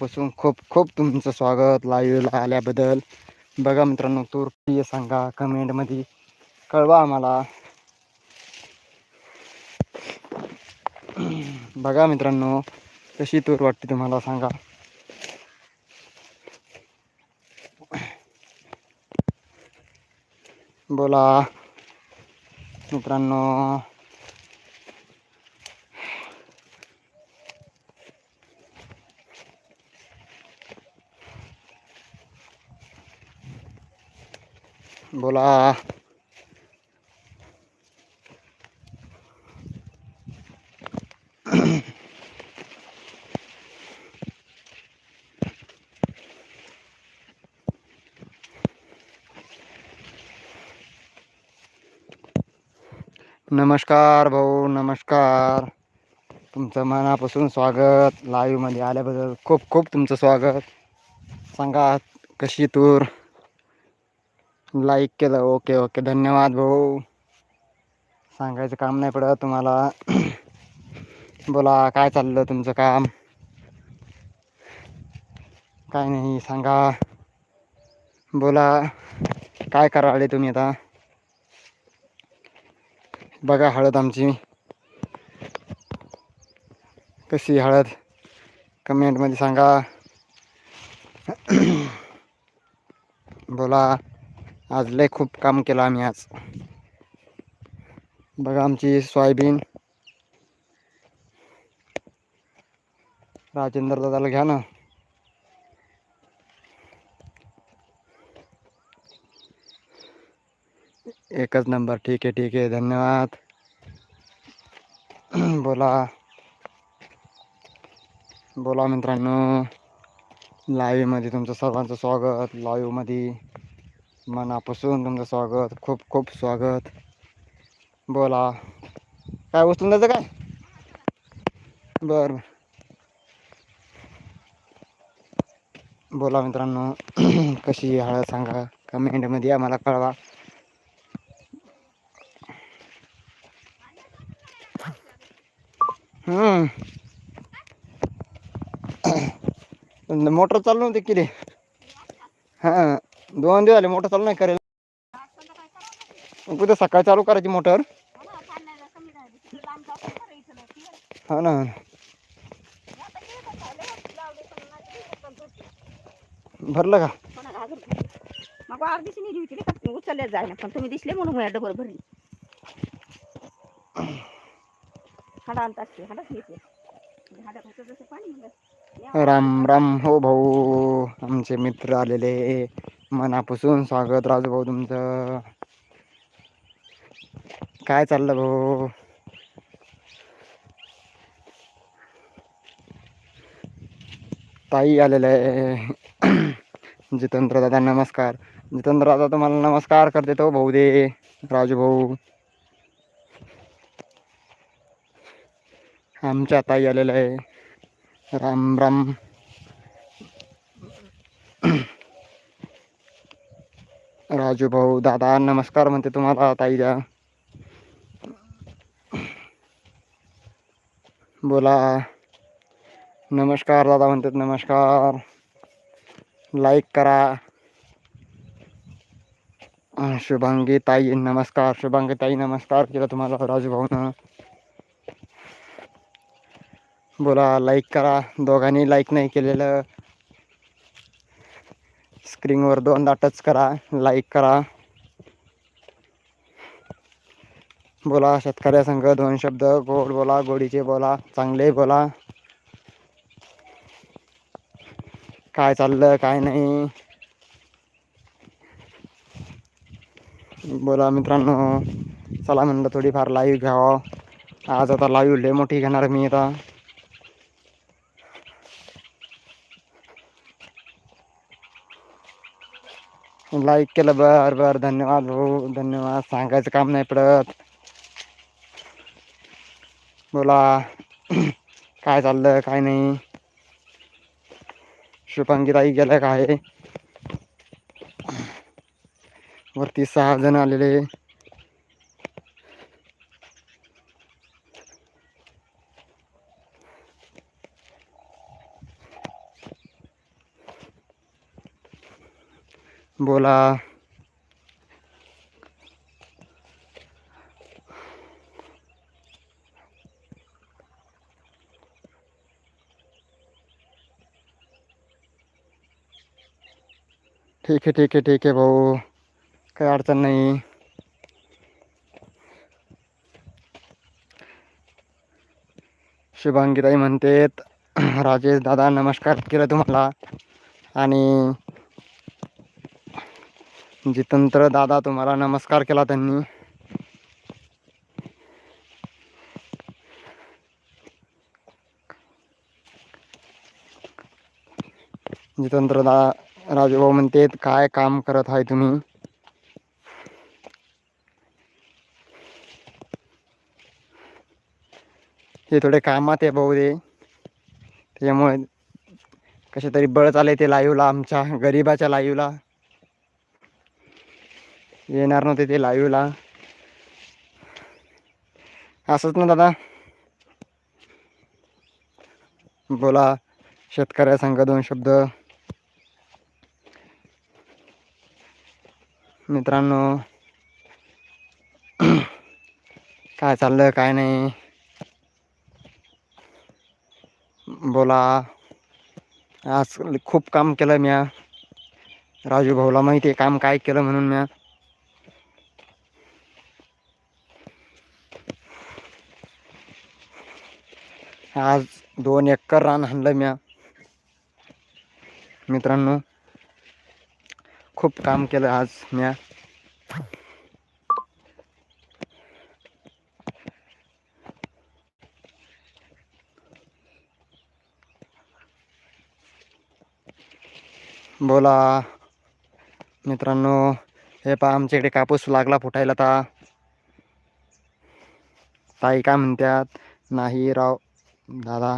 पासून खूप खूप तुमचं स्वागत लाईव्हला आल्याबद्दल. बघा मित्रांनो तूर प्रिय सांगा कमेंटमध्ये कळवा आम्हाला. बघा मित्रांनो कशी तूर वाटते तुम्हाला सांगा. बोला. मित्रांनो बोला. नमस्कार भाऊ नमस्कार. तुमचं मनापासून स्वागत. लाईव्हमध्ये आल्याबद्दल खूप खूप तुमचं स्वागत. सांगा कशी तूर लाईक केलं. ओके ओके धन्यवाद भाऊ. सांगायचं काम नाही पडत तुम्हाला. बोला काय चाललं तुमचं काम? काय नाही सांगा. बोला काय कराले तुम्ही आता? बघा हळद आमची. कशी हळद? कमेंटमध्ये सांगा. बोला. आज लय खूप काम केलं आम्ही आज. बघा आमची सोयाबीन. राजेंद्र दादाला घ्या ना. एकच नंबर ठीक आहे ठीक आहे धन्यवाद. बोला. बोला मित्रांनो. लाईव्हमध्ये तुमचं सर्वांचं स्वागत. लाईव्हमध्ये मनापासून तुमचं स्वागत खूप खूप स्वागत. बोला. काय उचलून द्यायचं काय? बरं. बोला मित्रांनो कशी हळद सांगा? कमेंटमध्ये आम्हाला कळवा. हम्म. मोटर चालू नव्हती की रे हां. दोन दिवस झाले मोटर चालू नाही करेल उद्या सकाळी चालू करायची मोटर. हा ना भरलं का? मग अर्धीच नेली होती रे का? उचलल्याच जाय ना पण तुम्ही दिसले म्हणून मी डबल भरली. हाडा आणतात हाडाच घेतले. हाडात होतं जसं पाणी म्हणलं या राम राम हो भाऊ. आमचे मित्र आलेले. मनापासून स्वागत राजू भाऊ तुमचं. काय चाललं भाऊ? ताई आलेलं आहे. जितेंद्र दादा नमस्कार. जितेंद्र दादा तुम्हाला नमस्कार करते तो भाऊ दे राजू भाऊ. आमच्या ताई आलेलं आहे. राम राम. राजू भाऊ दादा नमस्कार म्हणते तुम्हाला ताई द्या बोला. नमस्कार दादा म्हणतात नमस्कार. लाईक करा. शुभांगी ताई नमस्कार. शुभांगी ताई नमस्कार केला तुम्हाला राजू भाऊनं. बोला लाईक करा. दोघांनी लाईक नाही केलेलं. स्क्रीनवर दोनदा टच करा लाईक करा. बोला शेतकऱ्यासंघ दोन शब्द गोड बोला गोडीचे बोला चांगले बोला. काय चाललं काय नाही. बोला मित्रांनो चला म्हणलं थोडीफार लाईव्ह घ्यावं. आज आता लाईव्ह लय मोठी घेणार मी आता. लाईक केलं बर बर. धन्यवाद भाऊ. धन्यवाद. सांगायचं काम नाही पडत. बोला. काय चाललं? काय नाही. शुभांगी ताई गेल्या काय? वरती सहा जण आलेले. बोला ठीक आहे ठीक आहे ठीक आहे भाऊ. काही अडचण नाही. शुभांगीताई म्हणतेत राजेश दादा नमस्कार केलं तुम्हाला. आणि जितंत्र दादा तुम्हाला नमस्कार केला त्यांनी. जितंत्र दा राजूभाऊ म्हणतेत काय काम करत आहे तुम्ही? हे थोडे कामात आहे भाऊ दे त्याच्यामुळे कसे तरी बळ चाले ते लाईवला आमच्या गरिबाच्या लाईवला येणार नव्हते ते लाईव्हला असंच ना दादा? बोला शेतकऱ्या सांगा दोन शब्द. मित्रांनो काय चाललं काय नाही? बोला. आज खूप काम केलं म्या. राजू भाऊला माहिती आहे काम काय केलं म्हणून म्या. आज दोन एकर रान हाणलं म्या. मित्रांनो खूप काम केलं आज म्या. बोला मित्रांनो हे पहा आमच्याकडे कापूस लागला फुटायला आता ताई काय म्हणतात नाही राव. दादा.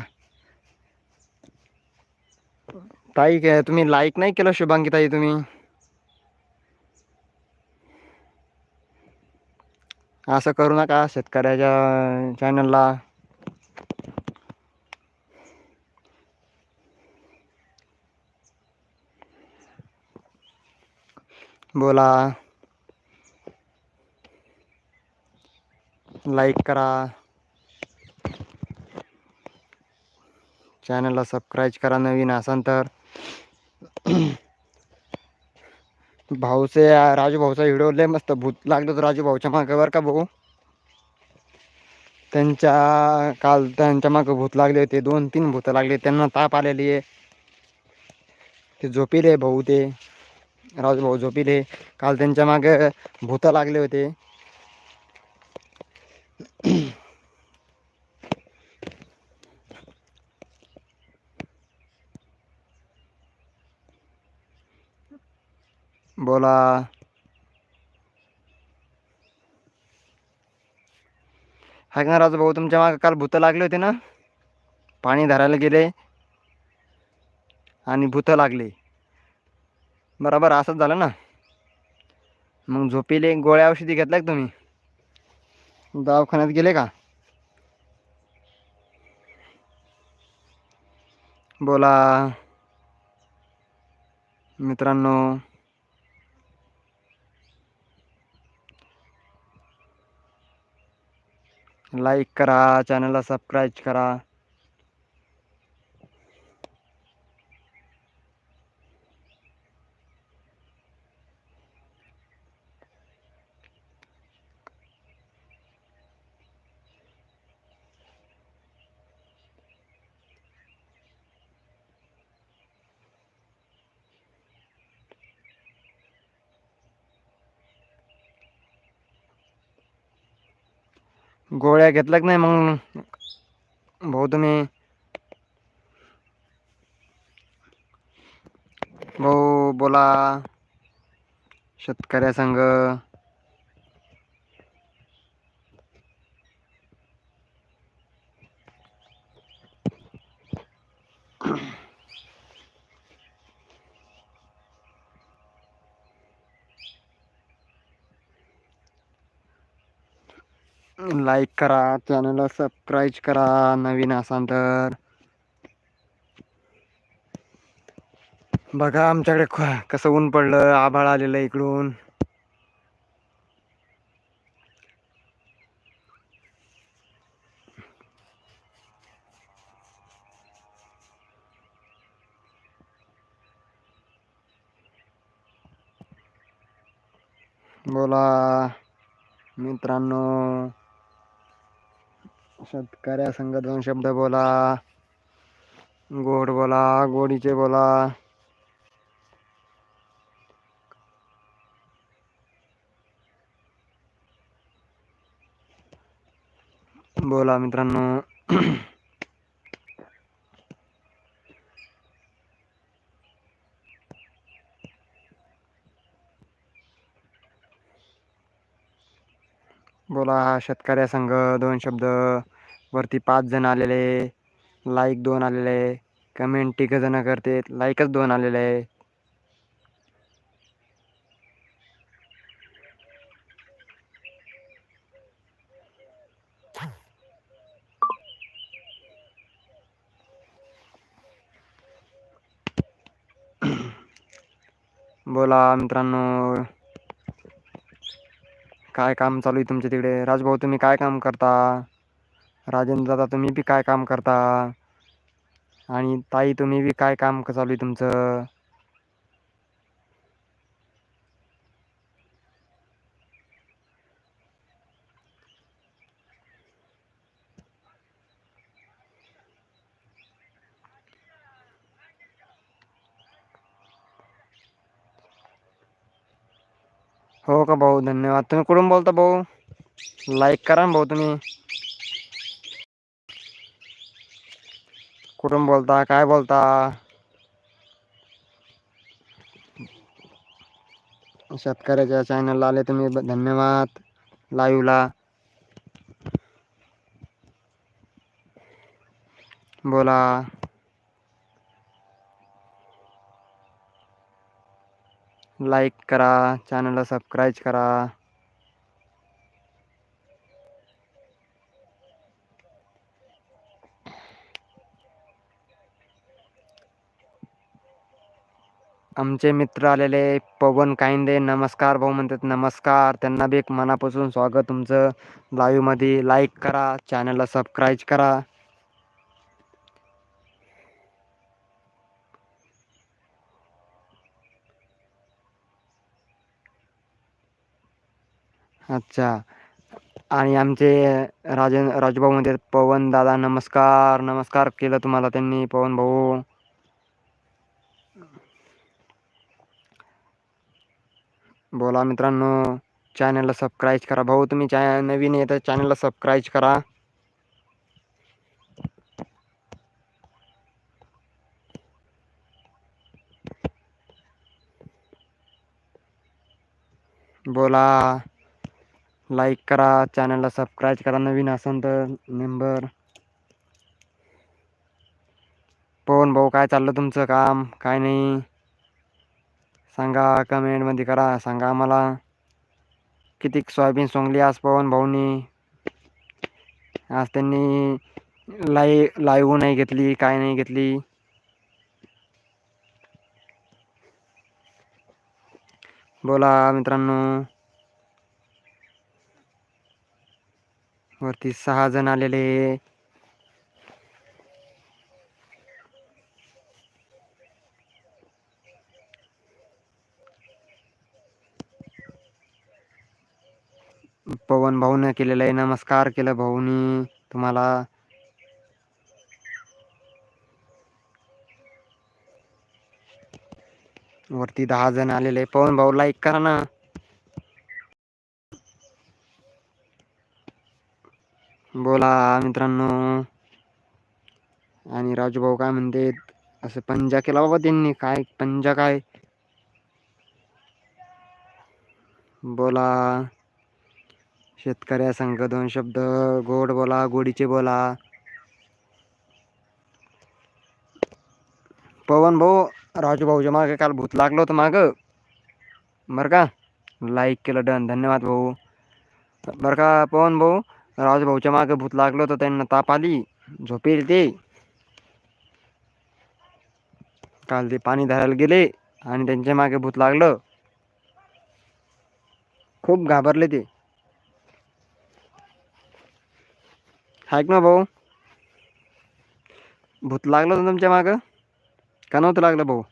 ताई काय तुम्ही लाईक नाही केलं शुभांगी ताई तुम्ही? असं करू नका शेतकऱ्याच्या चॅनलला बोला. लाईक करा. चॅनलला सबस्क्राईब करा नवीन असाल तर. भाऊचे राजू भाऊचा व्हिडिओ लय मस्त भूत लागलो तर राजू भाऊच्या मागे बरं का भाऊ? त्यांच्या काल त्यांच्या मागं भूत लागले होते दोन तीन भूत लागले त्यांना ताप आलेली आहे. ते झोपिले भाऊ ते. राजू भाऊ झोपिले. काल त्यांच्या मागे भूत लागले होते. बोला हा का राजू भाऊ तुमच्या मागे काल भूतं लागले होते ना? पाणी धरायला गेले आणि भूतं लागले. बरोबर असंच झालं ना? मग झोपेले गोळ्या औषधी घेतल्या का तुम्ही? दवाखान्यात गेले का? बोला. मित्रांनो लाईक करा चॅनलला सबस्क्राईब करा. गोळ्या घेतल्या नाही मग भाऊ तुम्ही भाऊ बोला. शेतकऱ्या संघ लाईक करा चॅनलला सबस्क्राईब करा नवीन असाल तर. बघा आमच्याकडे कसं ऊन पडलं आभाळ आलेलं इकडून. बोला मित्रांनो. शेतकऱ्या संग दोन शब्द बोला. गोड बोला गोडीचे बोला. बोला मित्रांनो. बोला शेतकऱ्या संघ दोन शब्द. वरती पाच जण आलेले लाईक दोन आलेले कमेंट तिघ जण करते. लाईकच दोन आलेले आहे. बोला मित्रांनो. काय काम चालू आहे तुमच्या तिकडे? राजभाऊ तुम्ही काय काम करता? राजेंद्र दादा तुम्ही बी काय काम करता? आणि ताई तुम्ही बी काय काम चालू आहे तुमचं? हो का भाऊ? धन्यवाद. तुम्ही कुठून बोलता भाऊ? लाईक करा ना भाऊ तुम्ही. कुठून बोलता? काय बोलता? शेतकऱ्याच्या चॅनलला आले तुम्ही. धन्यवाद. लाईव्हला बोला. लाईक करा. चॅनलला सबस्क्राईब करा. आमचे मित्र आलेले पवन कायंदे नमस्कार भाऊ म्हणतात नमस्कार. त्यांना बी एक मनापासून स्वागत तुमचं लाईव्हमध्ये लाईक करा चॅनलला सबस्क्राईब करा. अच्छा. आणि आमचे राजन राजूभाऊ म्हणतात पवन दादा नमस्कार. नमस्कार केलं तुम्हाला त्यांनी पवन भाऊ. बोला मित्रांनो चॅनलला सबस्क्राईब करा. भाऊ तुम्ही चॅ नवीन येतं चॅनलला सबस्क्राईब करा. बोला लाईक करा. चॅनलला सबस्क्राईब करा. नवीन असेल तर मेंबर पवन भाऊ काय चाललं तुमचं काम? काय नाही? सांगा कमेंटमध्ये करा. सांगा आम्हाला किती सोयाबीन सोंगली आज पवन भाऊनी. आज त्यांनी लाई लाईव्ह नाही घेतली काय नाही घेतली. बोला मित्रांनो. वरती सहा जण आलेले. पवन भाऊनं केलेलं आहे. नमस्कार केलं भाऊनी. तुम्हाला वरती दहा जण आलेले पवन भाऊ लाईक करा ना. बोला मित्रांनो. आणि राजू भाऊ काय म्हणते? असं पंजा केला बाबा त्यांनी. काय पंजा काय? बोला. शेतकऱ्या संघ दोन शब्द गोड बोला गोडीचे बोला. पवन भाऊ राजू भाऊच्या मागे काल भूत लागलो होतं मागं. बरं का? लाईक केलं डन. धन्यवाद भाऊ. बरं का पवन भाऊ? राजू भाऊच्या मागे भूत लागलो होतं त्यांना ताप आली. झोपेल ते. काल ते पाणी धरायला गेले आणि त्यांच्या मागे भूत लागलं. खूप घाबरले ते. ऐक ना भाऊ? भूत लागलं होतं तुमच्या मागं? का नव्हतं लागलं भाऊ?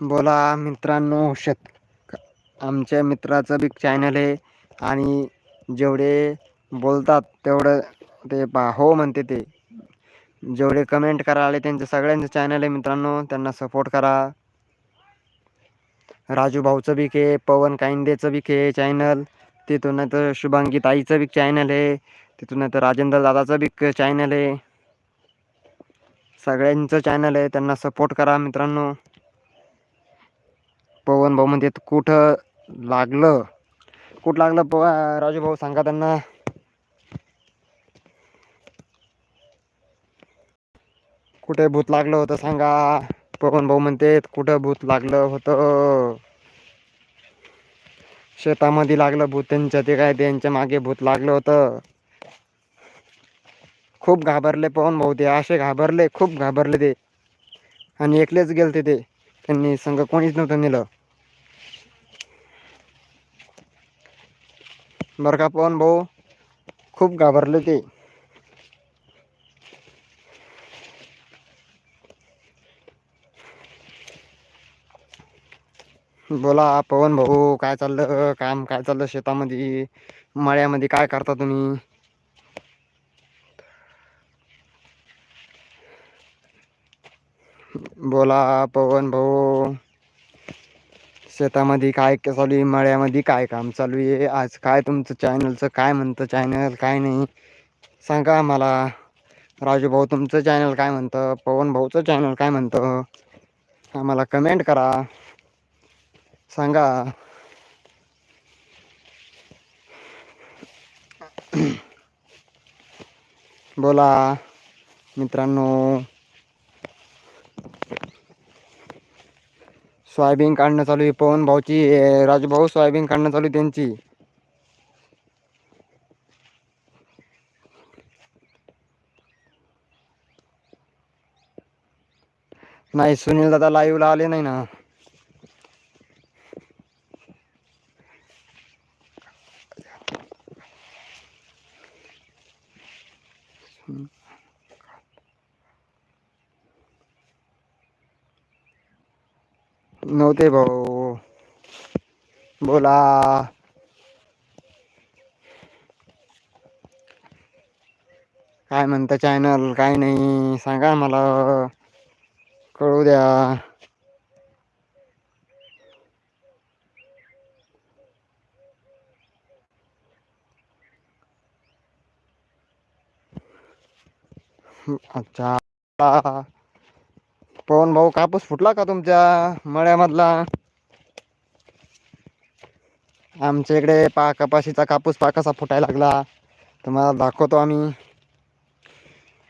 बोला मित्रांनो शत आमच्या मित्राचं बी चॅनल आहे आणि जेवढे बोलतात तेवढं ते पा हो म्हणते ते. जेवढे कमेंट करा आले त्यांचं सगळ्यांचं चॅनल आहे मित्रांनो त्यांना सपोर्ट करा. राजू भाऊचं बी आहे पवन काइंदेचं बी आहे चॅनल तिथून नाही तर शुभांगी ताईचं बी चॅनल आहे. तिथून नाही तर राजेंद्र दादाचं बी चॅनल आहे. सगळ्यांचं चॅनल आहे. त्यांना सपोर्ट करा मित्रांनो. पवन भाऊ म्हणजे कुठं लागलं? कुठं लागलं प राजू भाऊ सांगा त्यांना. कुठे भूत लागलं होतं सांगा. पवन भाऊ म्हणते कुठं भूत लागलं होतं? शेतामध्ये लागलं भूत त्यांच्या ते काय त्यांच्या मागे भूत लागलं होतं. खूप घाबरले पवन भाऊ ते असे घाबरले खूप घाबरले ते. आणि एकलेच गेलते ते. त्यांनी संघ कोणीच नव्हतं नेलं. बरं का पवन भाऊ खूप घाबरले ते. बोला पवन भाऊ काय चाललं? काम काय चाललं शेतामध्ये? मळ्यामध्ये काय करता तुम्ही? बोला पवन भाऊ. शेतामध्ये काय चालू आहे? मळ्यामध्ये काय काम चालू आहे? आज काय तुमचं चॅनलचं? काय म्हणतं चॅनल? काय नाही? सांगा आम्हाला. राजू भाऊ तुमचं चॅनल काय म्हणतं? पवन भाऊचं चॅनल काय म्हणतं? आम्हाला कमेंट करा. सांगा. बोला मित्रांनो. सोयाबीन काढणं चालू आहे पवन भाऊची. अं, भाऊ सोयाबीन काढणं चालू त्यांची. नाही सुनील दादा लाईव्हला आले नाही ना. नव्हते भाऊ बोला काय म्हणता चॅनल काय नाही सांगा मला कळू द्या अच्छा पवन भाऊ कापूस फुटला का तुमच्या मळ्यामधला? आमच्या इकडे पा कपाशीचा कापूस पा कसा फुटायला लागला? तुम्हाला दाखवतो आम्ही.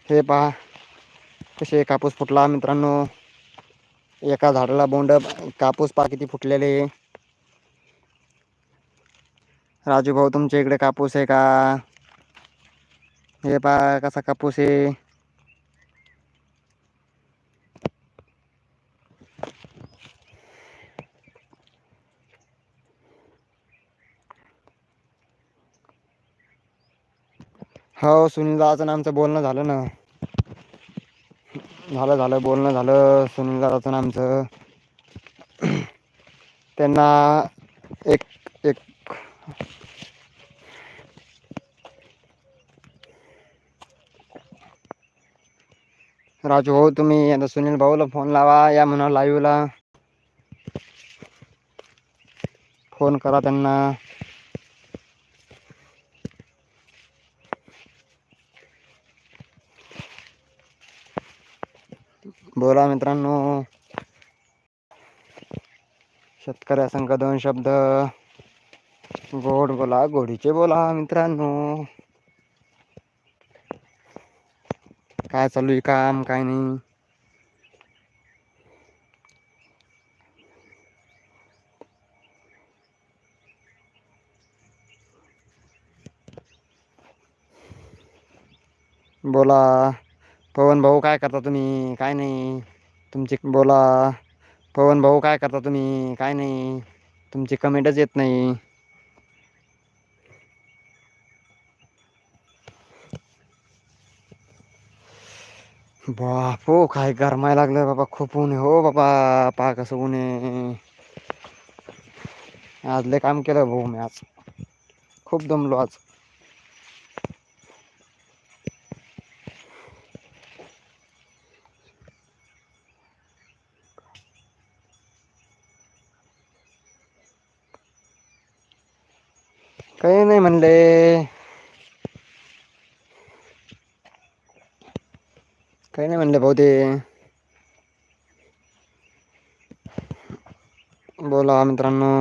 हे पहा कसे कापूस फुटला मित्रांनो. एका झाडाला बोंड कापूस पा किती फुटलेले. राजू भाऊ तुमच्या इकडे कापूस आहे का? हे पहा कसा कापूस आहे. हो सुनील दादाचं आमचं बोलणं झालं ना. झालं झालं बोलणं झालं सुनील दादाचं आमचं. त्यांना एक एक. राजू भाऊ तुम्ही आता सुनील भाऊला फोन लावा या म्हणा लाईव्हला फोन करा त्यांना. बोला मित्रांनो. शेतकऱ्या संघ दोन शब्द. गोड बोला गोडीचे बोला मित्रांनो. काय चालू आहे काम काय नाही? बोला. पवन भाऊ काय करता तुम्ही? काय नाही. तुमची बोला. पवन भाऊ काय करता तुम्ही? काय नाही. तुमची कमेंटच येत नाही. बाप हो काय गरमाय लागलं बाबा. खूप ऊन आहे. हो बाबा पहा कसं ऊन आहे. आज लय काम केलं भाऊ मी आज. खूप दमलो आज. काही नाही म्हणले. काही नाही म्हणले भाऊ ते बोला मित्रांनो.